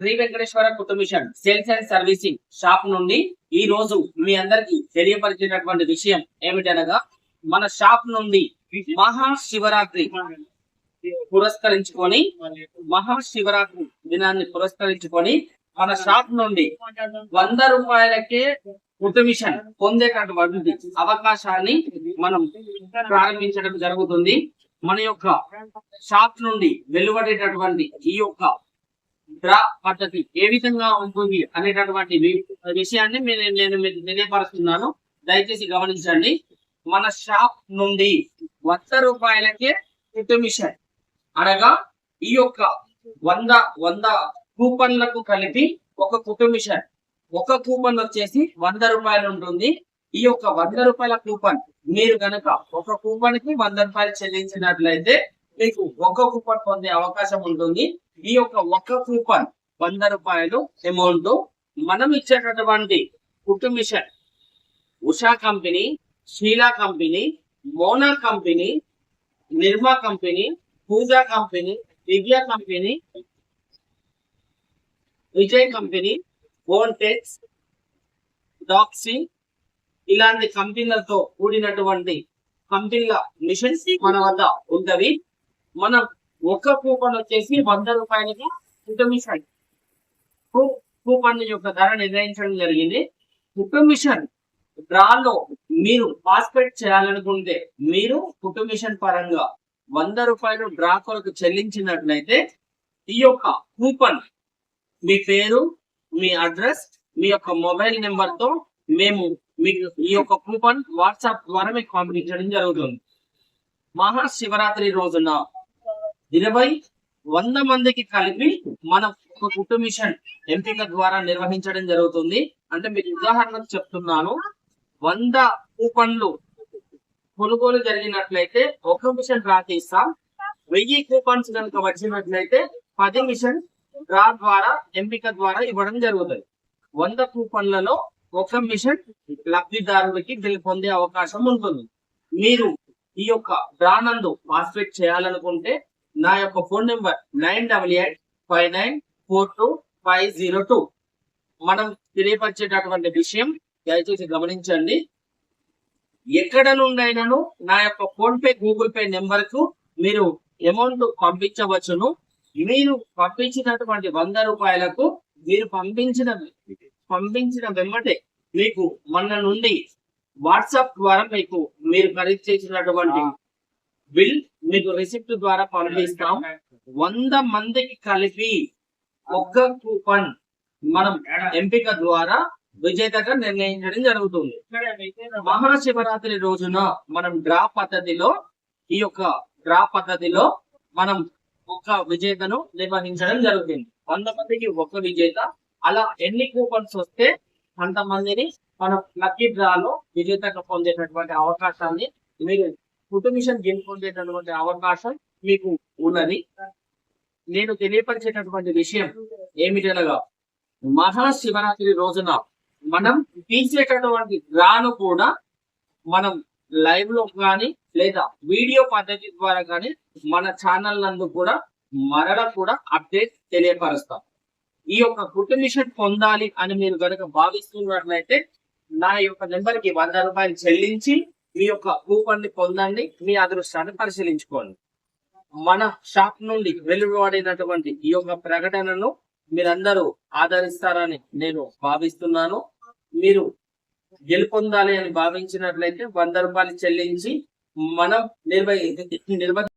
శ్రీ వెంకటేశ్వర కుటుంబిషన్ sales and servicing shop నుండి ఈ రోజు మీ అందరికి తెలియపరిచినటువంటి విషయం ఏమిటనగా మన షాప్ నుండి మహాశివరాత్రి పురస్కరించుకొని మహాశివరాత్రి దినాన్ని పురస్కరించుకొని మన షాప్ నుండి వంద రూపాయలకే కుటుంబిషన్ పొందేటటువంటి అవకాశాన్ని మనం ప్రారంభించడం జరుగుతుంది. మన యొక్క షాప్ నుండి వెలువడేటటువంటి ఈ యొక్క డ్రా పద్ధతి ఏ విధంగా ఉంటుంది అనేటటువంటి వి- విషయాన్ని నేను మీకు తెలియపరుస్తున్నాను దయచేసి గమనించండి. మన షాప్ నుండి వంద రూపాయలకే కుటుంబిషన్ అనగా ఈ యొక్క వంద వంద కూపన్లకు కలిపి ఒక కుటుంబిషన్ ఒక కూపన్ వచ్చేసి వంద రూపాయలు ఉంటుంది. ఈ యొక్క వంద రూపాయల కూపన్ మీరు కనుక ఒక కూపన్కి వంద రూపాయలు చెల్లించినట్లయితే మీకు ఒక కూపన్ పొందే అవకాశం ఉంటుంది. ఈ యొక్క ఒక్క కూపన్ వంద రూపాయలు అమౌంట్ మనం ఇచ్చేటటువంటి కుటుంబిషన్ Usha company Sheela company Mona company Nirma company Pooja company Divya company Vijay company ఓన్టెక్స్ డాక్సీ ఇలాంటి కంపెనీలతో కూడినటువంటి కంపెనీల మిషన్స్ మన వద్ద ఉంటవి. మనం ఒక కూపన్ వచ్చేసి వంద రూపాయలకి కుటుంబిషన్ కూపన్ యొక్క ధర నిర్ణయించడం జరిగింది. కుటుంబిషన్ డ్రాలో మీరు పాస్పేట్ చేయాలనుకుంటే మీరు కుటుంబిషన్ పరంగా వంద రూపాయలు డ్రా కొరకు చెల్లించినట్లయితే ఈ యొక్క కూపన్ మీ పేరు మీ అడ్రస్ మీ యొక్క మొబైల్ నెంబర్తో మేము మీకు ఈ యొక్క కూపన్ వాట్సాప్ ద్వారా మీకు పంపించడం జరుగుతుంది. మహాశివరాత్రి రోజున ఇరవై వంద మందికి కలిపి మన ఒక కుటుంబిషన్ ఎంపిక ద్వారా నిర్వహించడం జరుగుతుంది. అంటే మీకు ఉదాహరణకు చెప్తున్నాను. వంద కూపన్లు కొనుగోలు జరిగినట్లయితే ఒక మిషన్ డ్రా తీస్తాం వెయ్యి కూపన్స్ కనుక వచ్చినట్లయితే పది మిషన్ డ్రా ద్వారా ఎంపిక ద్వారా ఇవ్వడం జరుగుతుంది. వంద కూపన్లలో ఒక మిషన్ లబ్ధిదారుడికి గెలు పొందే అవకాశం ఉంటుంది. మీరు ఈ యొక్క డ్రా నందు పాస్పేట్ చేయాలనుకుంటే నా యొక్క phone number nine double eight five nine four two five zero two. మనం తెలియపరిచేటటువంటి విషయం దయచేసి గమనించండి. ఎక్కడ నుండైనాను నా యొక్క ఫోన్ పే గూగుల్ పే నెంబర్కు మీరు అమౌంట్ పంపించవచ్చును. మీరు పంపించినటువంటి వంద రూపాయలకు మీరు పంపించిన పంపించిన వెంబటే మీకు మన నుండి వాట్సాప్ ద్వారా మీకు మీరు ఖరీదు చేసినటువంటి బిల్ మీకు రిసిప్ట్ ద్వారా పంపిస్తాం. వంద మందికి కలిపి ఒక్క కూపన్ మనం ఎంపిక ద్వారా విజేతగా నిర్ణయించడం జరుగుతుంది. మహాశివరాత్రి రోజున మనం డ్రా పద్ధతిలో ఈ యొక్క డ్రా పద్ధతిలో మనం ఒక విజేతను నిర్వహించడం జరుగుతుంది. వంద మందికి ఒక విజేత. అలా ఎన్ని కూపన్స్ వస్తే అంతమందిని మనం లక్కీ డ్రాలో విజేతగా పొందేటటువంటి అవకాశాన్ని మీరు కుటుంబిషన్ గెలుపొందేటటువంటి అవకాశం మీకు ఉన్నది. నేను తెలియపరిచేటటువంటి విషయం ఏమిటనగా మహాశివరాత్రి రోజున మనం తీసేటటువంటి డ్రాను కూడా మనం లైవ్లో కానీ లేదా వీడియో పద్ధతి ద్వారా కానీ మన ఛానల్ నందు కూడా మరల కూడా అప్డేట్ తెలియపరుస్తాం. ఈ యొక్క కుటుంబిషన్ పొందాలి అని మీరు కనుక భావిస్తున్నట్లయితే నా యొక్క నెంబర్కి వంద రూపాయలు చెల్లించి మీ యొక్క కూపన్ని పొందండి మీ అదృష్టాన్ని పరిశీలించుకోండి. మన షాప్ నుండి వెలువడినటువంటి ఈ యొక్క ప్రకటనను మీరందరూ ఆదరిస్తారని నేను భావిస్తున్నాను. మీరు గెలుపొందాలి అని భావించినట్లయితే వంద రూపాయలు చెల్లించి మనం నిర్వహి నిర్వహి